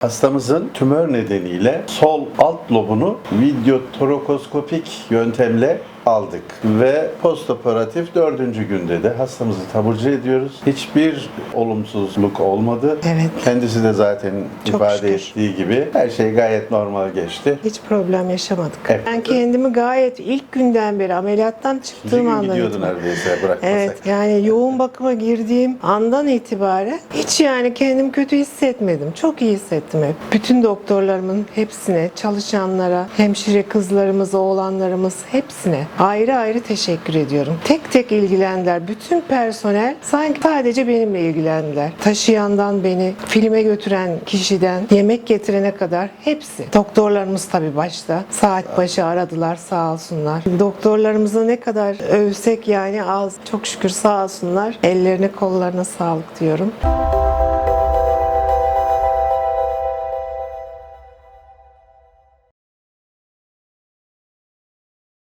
Hastamızın tümör nedeniyle sol alt lobunu videotorokoskopik yöntemle aldık ve postoperatif dördüncü günde de hastamızı taburcu ediyoruz. Hiçbir olumsuzluk olmadı. Evet. Kendisi de zaten Çok ifade şükür. ettiği gibi her şey gayet normal geçti. Hiç problem yaşamadık. Evet. Ben kendimi gayet ilk günden beri ameliyattan çıktığım gün andan gidiyordu itibaren. neredeyse bırakmasak. Evet yani yoğun bakıma girdiğim andan itibaren hiç yani kendimi kötü hissetmedim. Çok iyi hissettim hep. Bütün doktorlarımın hepsine, çalışanlara, hemşire kızlarımız, oğlanlarımız hepsine ayrı ayrı teşekkür ediyorum. Tek tek ilgilendiler. Bütün personel sanki sadece benimle ilgilendiler. Taşıyandan beni, filme götüren kişiden, yemek getirene kadar hepsi. Doktorlarımız tabii başta. Saat başı aradılar sağ olsunlar. Doktorlarımıza ne kadar övsek yani az. Çok şükür sağ olsunlar. Ellerine kollarına sağlık diyorum.